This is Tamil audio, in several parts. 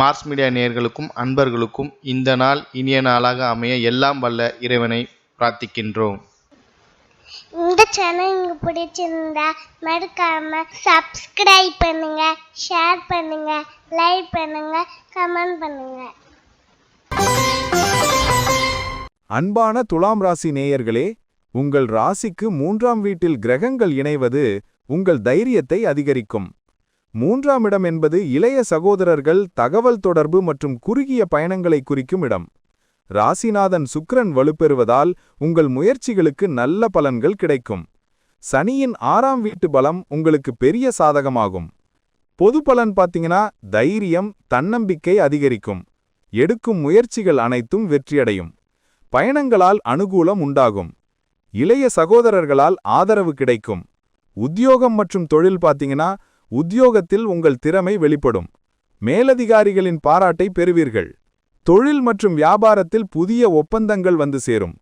மார்ஸ் மீடியா நேயர்களுக்கும் அன்பர்களுக்கும் இந்த நாள் இனிய நாளாக அமைய எல்லாம் வல்ல இறைவனை பிரார்த்திக்கின்றோம். இந்த சேனல் உங்களுக்கு பிடிச்சிருந்தா மறக்காம சப்ஸ்கிரைப் பண்ணுங்க ஷேர் பண்ணுங்க லைக் பண்ணுங்க கமெண்ட் பண்ணுங்க. அன்பான துலாம் ராசி நேயர்களே உங்கள் ராசிக்கு மூன்றாம் வீட்டில் கிரகங்கள் இணைவது உங்கள் தைரியத்தை அதிகரிக்கும். மூன்றாம் இடம் என்பது இளைய சகோதரர்கள் தகவல் தொடர்பு மற்றும் குறுகிய பயணங்களை குறிக்கும் இடம். ராசிநாதன் சுக்ரன் வலுப்பெறுவதால் உங்கள் முயற்சிகளுக்கு நல்ல பலன்கள் கிடைக்கும். சனியின் ஆறாம் வீட்டு பலம் உங்களுக்கு பெரிய சாதகமாகும். பொது பலன் பார்த்தீங்கன்னா தைரியம் தன்னம்பிக்கை அதிகரிக்கும். எடுக்கும் முயற்சிகள் அனைத்தும் வெற்றியடையும். பயணங்களால் அனுகூலம் உண்டாகும். இளைய சகோதரர்களால் ஆதரவு கிடைக்கும். உத்தியோகம் மற்றும் தொழில் பார்த்தீங்கன்னா உத்தியோகத்தில் உங்கள் திறமை வெளிப்படும். மேலதிகாரிகளின் பாராட்டை பெறுவீர்கள். தொழில் மற்றும் வியாபாரத்தில் புதிய ஒப்பந்தங்கள் வந்து சேரும்.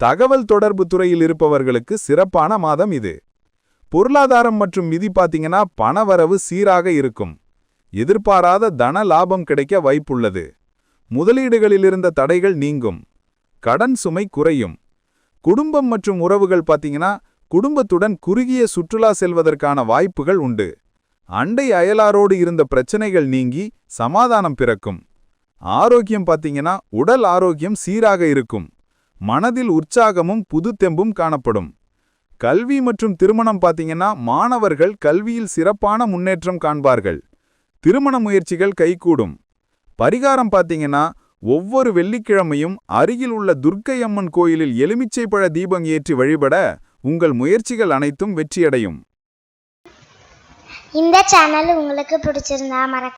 தகவல் தொடர்பு துறையில் இருப்பவர்களுக்கு சிறப்பான மாதம் இது. பொருளாதாரம் மற்றும் நிதி பார்த்தீங்கன்னா பணவரவு சீராக இருக்கும். எதிர்பாராத தன லாபம் கிடைக்க வாய்ப்புள்ளது. முதலீடுகளில் இருந்த தடைகள் நீங்கும். கடன் சுமை குறையும். குடும்பம் மற்றும் உறவுகள் பார்த்தீங்கன்னா குடும்பத்துடன் குறுகிய சுற்றுலா செல்வதற்கான வாய்ப்புகள் உண்டு. அண்டை அயலாரோடு இருந்த பிரச்சனைகள் நீங்கி சமாதானம் பிறக்கும். ஆரோக்கியம் பார்த்தீங்கன்னா உடல் ஆரோக்கியம் சீராக இருக்கும். மனதில் உற்சாகமும் புதுத்தெம்பும் காணப்படும். கல்வி மற்றும் திருமணம் பார்த்தீங்கன்னா மாணவர்கள் கல்வியில் சிறப்பான முன்னேற்றம் காண்பார்கள். திருமண முயற்சிகள் கைகூடும். பரிகாரம் பார்த்தீங்கன்னா ஒவ்வொரு வெள்ளிக்கிழமையும் அருகில் உள்ள துர்க்கை அம்மன் கோயிலில் எலுமிச்சைப்பழ தீபம் ஏற்றி வழிபட உங்கள் முயற்சிகள் அனைத்தும் வெற்றியடையும். இந்த சேனல் உங்களுக்கு பிடிச்சிருந்தா மறக்க